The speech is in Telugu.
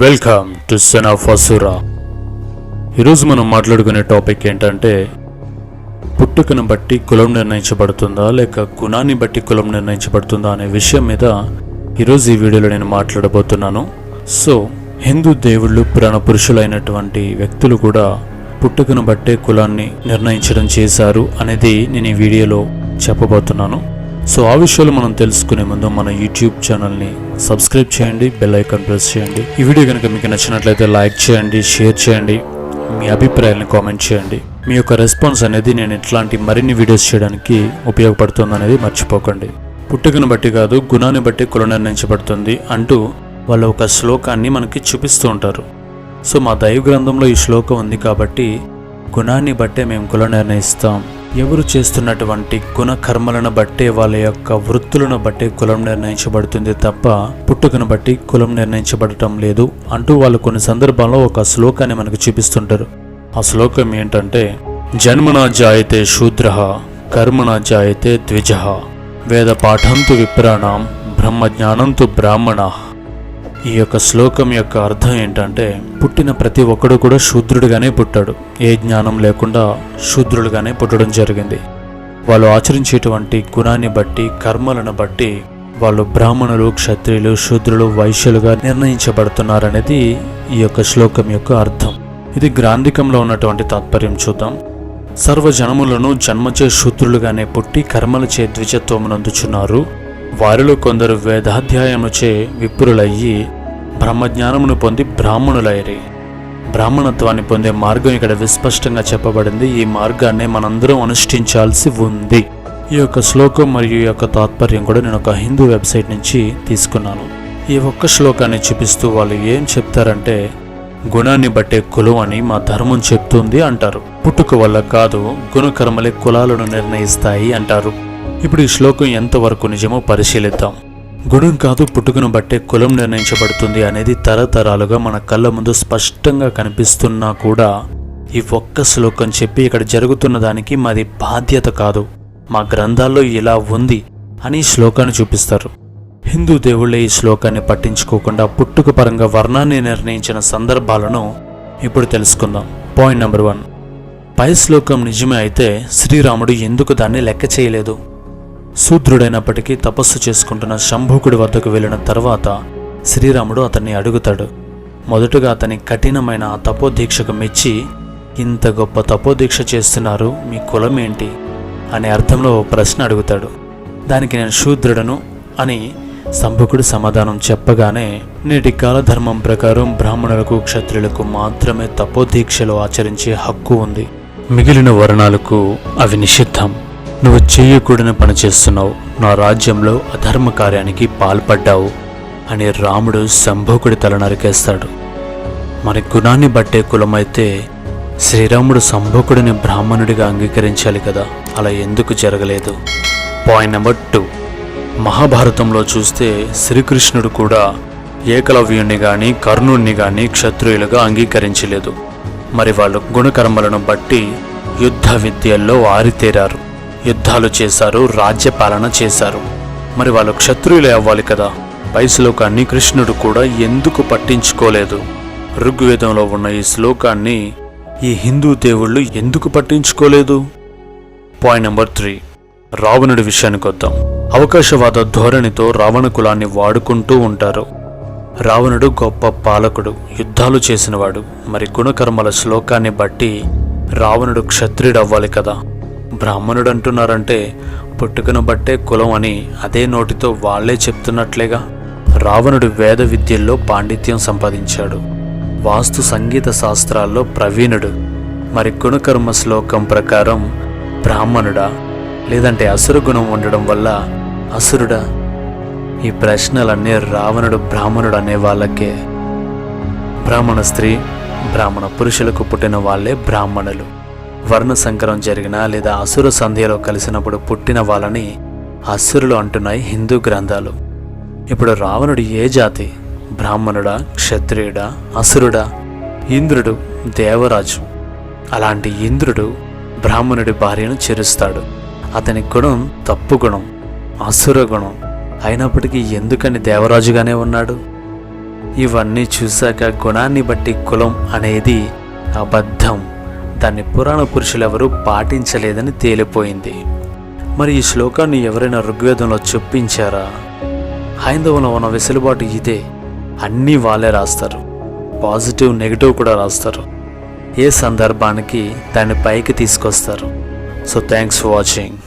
Welcome to son of Asura ఈరోజు మనం మాట్లాడుకునే టాపిక్ ఏంటంటే పుట్టుకను బట్టి కులం నిర్ణయించబడుతుందా లేక గుణాన్ని బట్టి కులం నిర్ణయించబడుతుందా అనే విషయం మీద ఈరోజు ఈ వీడియోలో నేను మాట్లాడబోతున్నాను. సో హిందూ దేవుళ్ళు పురాణ పురుషులైనటువంటి వ్యక్తులు కూడా పుట్టుకను బట్టే కులాన్ని నిర్ణయించడం చేశారు అనేది నేను ఈ వీడియోలో చెప్పబోతున్నాను. సో ఆ విషయాలు మనం తెలుసుకునే ముందు మన యూట్యూబ్ ఛానల్ని సబ్స్క్రైబ్ చేయండి బెల్ ఐకాన్ ప్రెస్ చేయండి. ఈ వీడియో కనుక మీకు నచ్చినట్లయితే లైక్ చేయండి షేర్ చేయండి మీ అభిప్రాయాలను కామెంట్ చేయండి. మీ యొక్క రెస్పాన్స్ అనేది నేను ఇట్లాంటి మరిన్ని వీడియోస్ చేయడానికి ఉపయోగపడుతుంది అనేది మర్చిపోకండి. పుట్టుకను బట్టి కాదు గుణాన్ని బట్టి కుల నిర్ణయించబడుతుంది అంటూ వాళ్ళ ఒక శ్లోకాన్ని మనకి చూపిస్తూ ఉంటారు. సో మా దైవ గ్రంథంలో ఈ శ్లోకం ఉంది కాబట్టి గుణాన్ని బట్టే మేము కుల నిర్ణయిస్తాం ఎవరు చేస్తున్నటువంటి గుణకర్మలను బట్టే వాళ్ళ యొక్క వృత్తులను బట్టే కులం నిర్ణయించబడుతుంది తప్ప పుట్టుకను బట్టి కులం నిర్ణయించబడటం లేదు అంటూ వాళ్ళు కొన్ని సందర్భాల్లో ఒక శ్లోకాన్ని మనకు చూపిస్తుంటారు. ఆ శ్లోకం ఏంటంటే జన్మన జాయతే శూద్ర కర్మణ జాయతే ద్విజ వేద పాఠంతు విప్రాణం బ్రహ్మజ్ఞానంతు బ్రాహ్మణ. ఈ యొక్క శ్లోకం యొక్క అర్థం ఏంటంటే పుట్టిన ప్రతి ఒక్కడు కూడా శూద్రుడిగానే పుట్టాడు. ఏ జ్ఞానం లేకుండా శూద్రుడిగానే పుట్టడం జరిగింది. వాళ్ళు ఆచరించేటువంటి గుణాన్ని బట్టి కర్మలను బట్టి వాళ్ళు బ్రాహ్మణులు క్షత్రియులు శూద్రులు వైశ్యులుగా నిర్ణయించబడుతున్నారనేది ఈ యొక్క శ్లోకం యొక్క అర్థం. ఇది గ్రాంధికంలో ఉన్నటువంటి తాత్పర్యం చూద్దాం. సర్వజనములను జన్మచే శూద్రులుగానే పుట్టి కర్మలచే ద్విజత్వమునందుచున్నారు. వారిలో కొందరు వేదాధ్యాయముచే విప్రులయ్యి బ్రహ్మజ్ఞానమును పొంది బ్రాహ్మణులైరి. బ్రాహ్మణత్వాన్ని పొందే మార్గం ఇక్కడ విస్పష్టంగా చెప్పబడింది. ఈ మార్గాన్ని మనందరం అనుష్ఠించాల్సి ఉంది. ఈ యొక్క శ్లోకం మరియు ఈ యొక్క తాత్పర్యం కూడా నేను ఒక హిందూ వెబ్సైట్ నుంచి తీసుకున్నాను. ఈ ఒక్క శ్లోకాన్ని చూపిస్తూ వాళ్ళు ఏం చెప్తారంటే గుణాన్ని బట్టే కులం అని మా ధర్మం చెప్తుంది అంటారు. పుట్టుక వల్ల కాదు గుణకర్మలే కులాలను నిర్ణయిస్తాయి అంటారు. ఇప్పుడు ఈ శ్లోకం ఎంతవరకు నిజమో పరిశీలిద్దాం. గుణం కాదు పుట్టుకను బట్టే కులం నిర్ణయించబడుతుంది అనేది తరతరాలుగా మన కళ్ళ ముందు స్పష్టంగా కనిపిస్తున్నా కూడా ఈ ఒక్క శ్లోకం చెప్పి ఇక్కడ జరుగుతున్న దానికి మాది బాధ్యత కాదు. మా గ్రంథాల్లో ఇలా ఉంది అని ఈ శ్లోకాన్ని చూపిస్తారు. హిందూ దేవుళ్ళే ఈ శ్లోకాన్ని పట్టించుకోకుండా పుట్టుక పరంగా వర్ణాన్ని నిర్ణయించిన సందర్భాలను ఇప్పుడు తెలుసుకుందాం. Point number one. పై శ్లోకం నిజమే అయితే శ్రీరాముడు ఎందుకు దాన్ని లెక్క చేయలేదు? శూద్రుడైనప్పటికీ తపస్సు చేసుకుంటున్న శంభుకుడి వద్దకు వెళ్ళిన తర్వాత శ్రీరాముడు అతన్ని అడుగుతాడు. మొదటగా అతని కఠినమైన ఆ తపోదీక్షకు మెచ్చి ఇంత గొప్ప తపోదీక్ష చేస్తున్నారు మీ కులం ఏంటి? అనే అర్థంలో ఓ ప్రశ్న అడుగుతాడు. దానికి నేను శూద్రుడను అని సంభకుడు సమాధానం చెప్పగానే నేటి కాలధర్మం ప్రకారం బ్రాహ్మణులకు క్షత్రియులకు మాత్రమే తపోదీక్షలు ఆచరించే హక్కు ఉంది. మిగిలిన వర్ణాలకు అవి నిషిద్ధం. నువ్వు చేయకూడని పని చేస్తున్నావు. నా రాజ్యంలో అధర్మ కార్యానికి పాల్పడ్డావు అని రాముడు శంభోకుడి తల నరికేస్తాడు. మరి గుణాన్ని బట్టే కులమైతే శ్రీరాముడు సంభోకుడిని బ్రాహ్మణుడిగా అంగీకరించాలి కదా. అలా ఎందుకు జరగలేదు? పాయింట్ నెంబర్ టూ మహాభారతంలో చూస్తే శ్రీకృష్ణుడు కూడా ఏకలవ్యుణ్ణి గాని కర్ణుణ్ణి గాని క్షత్రియులుగా అంగీకరించలేదు. మరి వాళ్ళు గుణకర్మలను బట్టి యుద్ధ విద్యల్లో ఆరితేరారు. యుద్ధాలు చేశారు రాజ్యపాలన చేశారు. మరి వాళ్ళు క్షత్రియులే అవ్వాలి కదా? పై శ్లోకాన్ని కృష్ణుడు కూడా ఎందుకు పట్టించుకోలేదు? ఋగ్వేదంలో ఉన్న ఈ శ్లోకాన్ని ఈ హిందూ దేవుళ్ళు ఎందుకు పట్టించుకోలేదు? పాయింట్ నెంబర్ త్రీ రావణుడి విషయానికి వద్దాం. అవకాశవాద ధోరణితో రావణ కులాన్ని వాడుకుంటూ ఉంటారు. రావణుడు గొప్ప పాలకుడు యుద్ధాలు చేసినవాడు. మరి గుణకర్మల శ్లోకాన్ని బట్టి రావణుడు క్షత్రియుడు అవ్వాలి కదా? బ్రాహ్మణుడు అంటున్నారంటే పుట్టుకను బట్టే కులం అని అదే నోటితో వాళ్ళే చెప్తున్నట్లేగా రావణుడు వేద విద్యల్లో పాండిత్యం సంపాదించాడు. వాస్తు సంగీత శాస్త్రాల్లో ప్రవీణుడు. మరి గుణకర్మ శ్లోకం ప్రకారం బ్రాహ్మణుడా? లేదంటే అసుర గుణం ఉండడం వల్ల అసురుడా? ఈ ప్రశ్నలన్నీ రావణుడు బ్రాహ్మణుడు అనే వాళ్ళకే. బ్రాహ్మణ స్త్రీ బ్రాహ్మణ పురుషులకు పుట్టిన వాళ్ళే బ్రాహ్మణులు. వర్ణ సంకరం జరిగిన లేదా అసుర సంధ్యలో కలిసినప్పుడు పుట్టిన వాళ్ళని అసురులు అంటున్నాయి హిందూ గ్రంథాలు. ఇప్పుడు రావణుడు ఏ జాతి? బ్రాహ్మణుడా క్షత్రియుడా అసురుడా? ఇంద్రుడు దేవరాజు. అలాంటి ఇంద్రుడు బ్రాహ్మణుడి భార్యను చెరుస్తాడు. అతని గుణం తప్పు గుణం అసుర గుణం. అయినప్పటికీ ఎందుకని దేవరాజుగానే ఉన్నాడు? ఇవన్నీ చూశాక గుణాన్ని బట్టి కులం అనేది అబద్ధం. దాన్ని పురాణ పురుషులెవరూ పాటించలేదని తేలిపోయింది. మరి ఈ శ్లోకాన్ని ఎవరైనా ఋగ్వేదంలో చొప్పించారా? హైందవంలో ఉన్న వెసులుబాటు ఇదే. అన్నీ వాళ్ళే రాస్తారు. పాజిటివ్ నెగిటివ్ కూడా రాస్తారు. ఏ సందర్భానికి దాన్ని పైకి తీసుకొస్తారు. So thanks for watching.